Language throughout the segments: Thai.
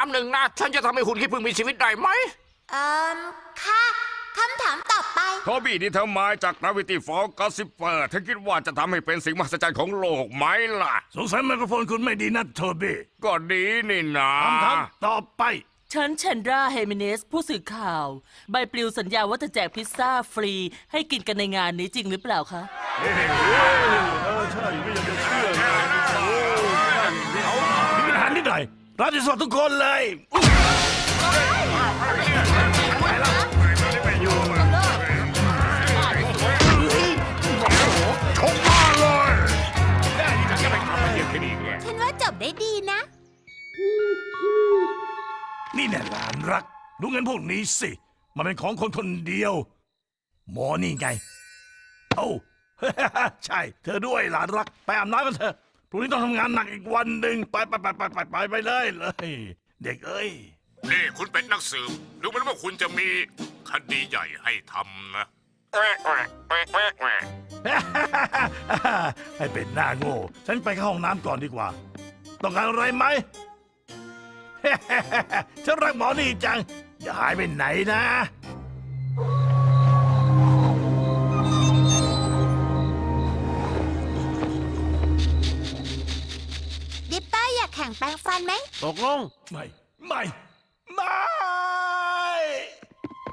อันหนึ่งนะ ฉันจะทำให้คุณขี้ผึ้งมีชีวิตได้ไหม เอ่อค่ะคำถามต่อไป โทบี้นี่เธอมาจากนาวิตี้ฟอลก็สิเปอร์เธอคิดว่าจะทำให้เป็นสิ่งมหัศจรรย์ของโลกไหมล่ะ สงสัยไมโครโฟนคุณไม่ดีนะโทบี้ก็ดีนี่นะคำถามต่อไป ฉันเชนดราเฮมิเนส ผู้สื่อข่าว ใบปลิวสัญญาว่าจะแจกพิซซ่าฟรี ให้กินกันในงานนี้จริงหรือเปล่าคะ เออใช่ไม่อยากจะเชื่อเลยมีปัญหานิดหน่อย รัฐสวัสดิ์ทุกคนเลยอุ๊ยชกมาเลยฉันว่าจบได้ดีนะ นี่แน่หลานรัก ดูเงินพวกนี้สิ มันเป็นของคนคนเดียว หมอนี่ไง เอ้า ใช่ เธอด้วยหลานรัก ไปอาบน้ำกันเถอะ พรุ่งนี้ต้องทำงานหนักอีกวันหนึ่งไปไปไปไปไปไปไปเลยเลย เด็กเอ้ย นี่คุณเป็นนักสืบดูเหมือนว่าคุณจะมีคดีใหญ่ให้ทำนะ ให้เป็นหน้าโง่ ฉันไปเข้าห้องน้ำก่อนดีกว่า ต้องการอะไรไหม ฉันรักหมอนี่จังอย่าหายไปไหนนะ งแปรงฟันไหม ตกลง ไม่ ไม่ ไม่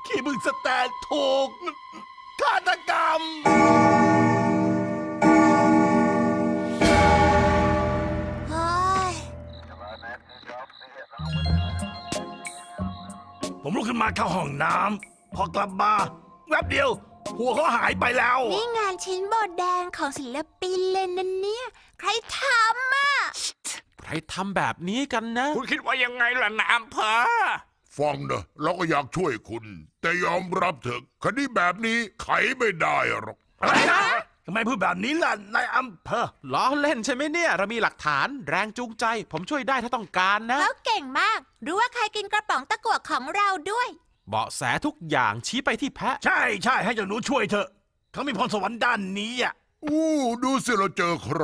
ขี้มึงสแตนถูกฆาตกรรม เฮ้ย ผมลุกขึ้นมาเข้าห้องน้ำ พอกลับมาแวบเดียว หัวเขาหายไปแล้ว นี่งานชิ้นโบทแดงของศิลปินเลยนะเนี่ย ใครทำอะ ใครทำแบบนี้กันนะ คุณคิดว่ายังไงล่ะนายอำเภอฟังนะเราก็อยากช่วยคุณ แต่ยอมรับเถอะคดีแบบนี้ไขไม่ได้หรอกอะไรนะทำไมพูดแบบนี้ล่ะนายอำเภอล้อเล่นใช่ไหมเนี่ย เรามีหลักฐานแรงจูงใจ ผมช่วยได้ถ้าต้องการนะ เขาเก่งมาก รู้ว่าใครกินกระป๋องตะกั่วของเราด้วย เบาะแสทุกอย่างชี้ไปที่แพะ ใช่ใช่ให้เจ้าหนูช่วยเถอะเขามีพรสวรรค์ด้านนี้อะอู้ดูสิเราเจอใคร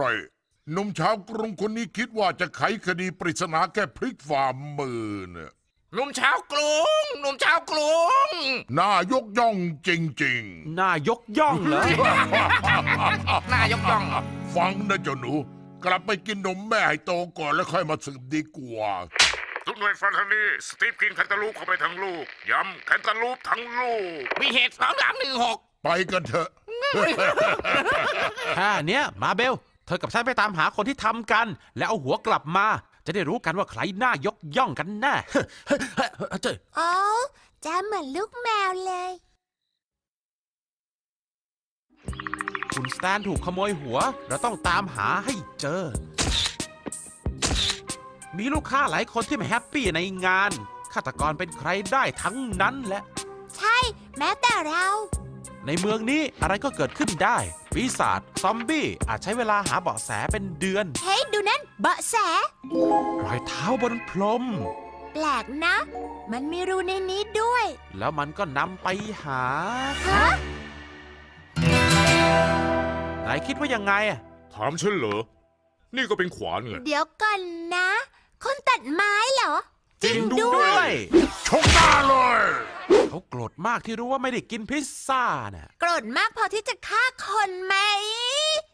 หนุ่มชาวกรุงคนนี้คิดว่าจะไขคดีปริศนาแค่พลิกฝ่ามือเนี่ยหนุ่มชาวกรุงหนุ่มชาวกรุงน่ายกย่องจริงหน้ายกย่องเลยนายกย่องๆฟังนะเจ้าหนู กลับไปกินนมแม่ให้โตก่อนแล้วค่อยมาสืบดีกว่า ทุกหน่วยฟันทางนี้สตีฟกินแคนตาลูปเข้าไปทั้งลูก ย้ำแคนตาลูปทั้งลูก มีเหตุสองสามหนึ่งหกไปกันเถอะแค่เนี้ยมาเบล เธอกับฉันไปตามหาคนที่ทำกัน แล้วเอาหัวกลับมา จะได้รู้กันว่าใครหน้ายกย่องกันแน่เจ้ยโอ้จะเหมือนลูกแมวเลย คุณสแตนถูกขโมยหัว เราต้องตามหาให้เจอ มีลูกค้าหลายคนที่ไม่แฮปปี้ในงานฆาตกรเป็นใครได้ทั้งนั้นแหละ ใช่ แม้แต่เรา ในเมืองนี้อะไรก็เกิดขึ้นได้ ปีศาจซอมบี้อาจใช้เวลาหาเบาะแสเป็นเดือน เฮ้ยดูนั่นเบาะแส รอยเท้าบนพรม แปลกนะ มันมีรูในนี้ด้วย แล้วมันก็นำไปหา ฮะ นายคิดว่ายังไงอะถามฉันเหรอ นี่ก็เป็นขวานไง เดี๋ยวก่อนนะ คนตัดไม้เหรอจริงด้วยชกหน้า เลยเขาโกรธมากที่รู้ว่าไม่ได้กินพิซซ่าน่ะ โกรธมากพอที่จะฆ่าคนไหม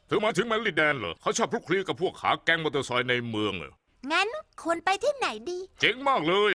เธอมาถึงแมรี่แดนเหรอเขาชอบพลุกคลีกับพวกขาแก๊งมอเตอร์ไซค์ในเมืองเหรองั้นควรไปที่ไหนดี เจ๋งมากเลย